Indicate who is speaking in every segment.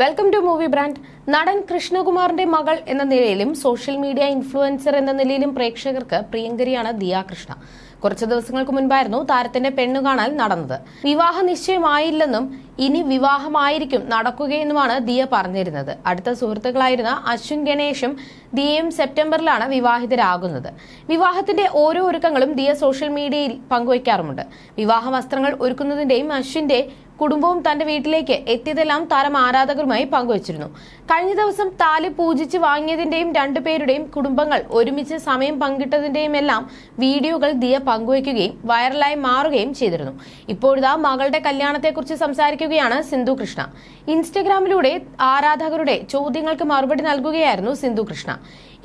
Speaker 1: Welcome to movie brand നടൻ കൃഷ്ണകുമാറിന്റെ മകൾ എന്ന നിലയിലും സോഷ്യൽ മീഡിയ ഇൻഫ്ലുവൻസർ എന്ന നിലയിലും പ്രേക്ഷകർക്ക് പ്രിയങ്കരിയാണ് ദിയ കൃഷ്ണ. കുറച്ചു ദിവസങ്ങൾക്ക് മുൻപായിരുന്നു താരത്തിന്റെ പെണ്ണു കാണാൻ നടന്നത്. വിവാഹ നിശ്ചയമായില്ലെന്നും ഇനി വിവാഹമായിരിക്കും നടക്കുകയെന്നുമാണ് ദിയ പറഞ്ഞിരുന്നത്. അടുത്ത സുഹൃത്തുക്കളായിരുന്ന അശ്വിൻ ഗണേഷും ദിയയും സെപ്റ്റംബറിലാണ് വിവാഹിതരാകുന്നത്. വിവാഹത്തിന്റെ ഓരോ ഒരുക്കങ്ങളും ദിയ സോഷ്യൽ മീഡിയയിൽ പങ്കുവയ്ക്കാറുമുണ്ട്. വിവാഹ വസ്ത്രങ്ങൾ ഒരുക്കുന്നതിന്റെയും അശ്വിന്റെ കുടുംബവും തന്റെ വീട്ടിലേക്ക് എത്തിയതെല്ലാം താരം ആരാധകരുമായി പങ്കുവച്ചിരുന്നു. കഴിഞ്ഞ ദിവസം താലി പൂജിച്ച് വാങ്ങിയതിന്റെയും രണ്ടുപേരുടെയും കുടുംബങ്ങൾ ഒരുമിച്ച് സമയം പങ്കിട്ടതിന്റെയും എല്ലാം വീഡിയോകൾ ദിയ പങ്കുവയ്ക്കുകയും വൈറലായി മാറുകയും ചെയ്തിരുന്നു. ഇപ്പോഴിതാ മകളുടെ കല്യാണത്തെക്കുറിച്ച് സംസാരിക്കുകയാണ് സിന്ധു കൃഷ്ണ. ഇൻസ്റ്റഗ്രാമിലൂടെ ആരാധകരുടെ ചോദ്യങ്ങൾക്ക് മറുപടി നൽകുകയായിരുന്നു സിന്ധു കൃഷ്ണ.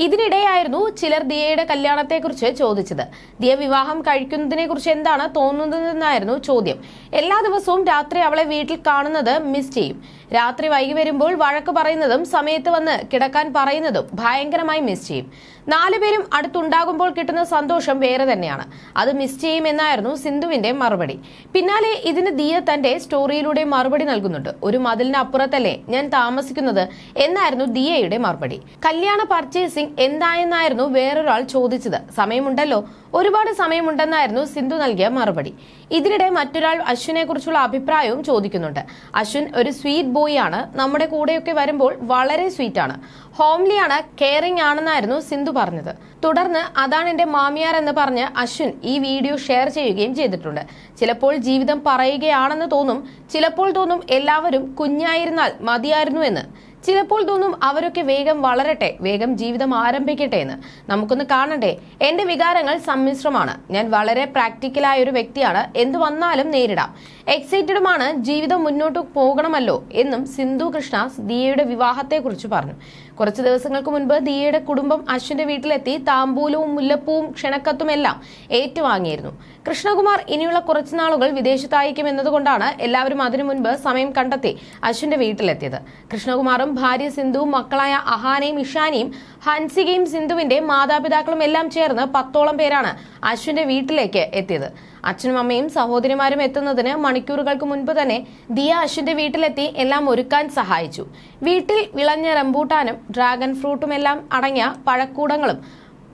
Speaker 1: ഇതിനിടെയായിരുന്നു ചിലർ ദിയയുടെ കല്യാണത്തെക്കുറിച്ച് ചോദിച്ചത്. ദിയ വിവാഹം കഴിക്കുന്നതിനെ കുറിച്ച് എന്താണ് തോന്നുന്നതെന്നായിരുന്നു ചോദ്യം. എല്ലാ ദിവസവും രാത്രി അവളെ വീട്ടിൽ കാണുന്നത് മിസ് ചെയ്യും. രാത്രി വൈകി വരുമ്പോൾ വഴക്ക് പറയുന്നതും സമയത്ത് വന്ന് കിടക്കാൻ പറയുന്നതും ഭയങ്കരമായി മിസ് ചെയ്യും. നാലുപേരും അടുത്തുണ്ടാകുമ്പോൾ കിട്ടുന്ന സന്തോഷം വേറെ തന്നെയാണ്. അത് മിസ് ചെയ്യുമെന്നായിരുന്നു സിന്ധുവിന്റെ മറുപടി. പിന്നാലെ ഇതിന് ദിയ തന്റെ സ്റ്റോറിയിലൂടെ മറുപടി നൽകുന്നുണ്ട്. ഒരു മതിലിനപ്പുറത്തല്ലേ ഞാൻ താമസിക്കുന്നത് എന്നായിരുന്നു ദിയയുടെ മറുപടി. കല്യാണ പർച്ചേസിംഗ് എന്തായെന്നായിരുന്നു വേറൊരാൾ ചോദിച്ചത്. സമയമുണ്ടല്ലോ. ഒരുപാട് സമയമുണ്ടെന്നായിരുന്നു സിന്ധു നൽകിയ മറുപടി. ഇതിനിടെ മറ്റൊരാൾ അശ്വിനെ കുറിച്ചുള്ള അഭിപ്രായവും ചോദിക്കുന്നുണ്ട്. അശ്വിൻ ഒരു സ്വീറ്റ് ബോയ് ആണ് നമ്മുടെ കൂടെയൊക്കെ വരുമ്പോൾ വളരെ സ്വീറ്റ് ആണ് ഹോംലി ആണ് കെയറിംഗ് ആണെന്നായിരുന്നു സിന്ധു പറഞ്ഞത്. തുടർന്ന് അതാണ് എന്റെ മാമിയാർ എന്ന് പറഞ്ഞ് അശ്വിൻ ഈ വീഡിയോ ഷെയർ ചെയ്യുകയും ചെയ്തിട്ടുണ്ട്. ചിലപ്പോൾ ജീവിതം പറയുകയാണെന്ന് തോന്നും ചിലപ്പോൾ തോന്നും എല്ലാവരും കുഞ്ഞായിരുന്നാൽ മതിയായിരുന്നു എന്ന്. ചിലപ്പോൾ തോന്നും അവരൊക്കെ വേഗം വളരട്ടെ വേഗം ജീവിതം ആരംഭിക്കട്ടെ എന്ന്. നമുക്കൊന്ന് കാണണ്ടേ? എന്റെ വികാരങ്ങൾ സമ്മിശ്രമാണ്. ഞാൻ വളരെ പ്രാക്ടിക്കലായ ഒരു വ്യക്തിയാണ്. എന്തു വന്നാലും നേരിടാം. എക്സൈറ്റഡുമാണ് ജീവിതം മുന്നോട്ട് പോകണമല്ലോ എന്നും സിന്ധു കൃഷ്ണ ദിയയുടെ വിവാഹത്തെക്കുറിച്ച് പറഞ്ഞു. കുറച്ച് ദിവസങ്ങൾക്ക് മുൻപ് ദിയയുടെ കുടുംബം അശ്വിന്റെ വീട്ടിലെത്തി താമ്പൂലവും മുല്ലപ്പൂവും ക്ഷണക്കത്തുമെല്ലാം ഏറ്റുവാങ്ങിയിരുന്നു. കൃഷ്ണകുമാർ ഇനിയുള്ള കുറച്ച് നാളുകൾ വിദേശത്തായിരിക്കും എന്നതുകൊണ്ടാണ് എല്ലാവരും അതിനു മുൻപ് സമയം കണ്ടെത്തി അശ്വിന്റെ വീട്ടിലെത്തിയത്. കൃഷ്ണകുമാറും ഭാര്യ സിന്ധുവും മക്കളായ അഹാനയും ഇഷാനയും ഹൻസികയും സിന്ധുവിന്റെ മാതാപിതാക്കളും എല്ലാം ചേർന്ന് പത്തോളം പേരാണ് അശ്വിന്റെ വീട്ടിലേക്ക് എത്തിയത്. അച്ഛനും അമ്മയും സഹോദരിമാരും എത്തുന്നതിന് മണിക്കൂറുകൾക്ക് മുൻപ് തന്നെ ദിയ അശ്വിന്റെ വീട്ടിലെത്തി എല്ലാം ഒരുക്കാൻ സഹായിച്ചു. വീട്ടിൽ വിളഞ്ഞ റംബൂട്ടാനും ഡ്രാഗൺ ഫ്രൂട്ടും എല്ലാം അടങ്ങിയ പഴക്കൂടങ്ങളും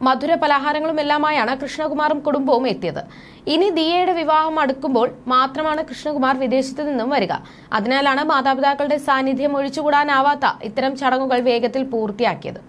Speaker 1: മധുര പലഹാരങ്ങളും എല്ലാമായാണ് കൃഷ്ണകുമാറും കുടുംബവും എത്തിയത്. ഇനി ദിയയുടെ വിവാഹം അടുക്കുമ്പോൾ മാത്രമാണ് കൃഷ്ണകുമാർ വിദേശത്ത് നിന്നും വരിക. അതിനാലാണ് മാതാപിതാക്കളുടെ സാന്നിധ്യം ഒഴിച്ചുകൂടാനാവാത്ത ഇത്തരം ചടങ്ങുകൾ വേഗത്തിൽ പൂർത്തിയാക്കിയത്.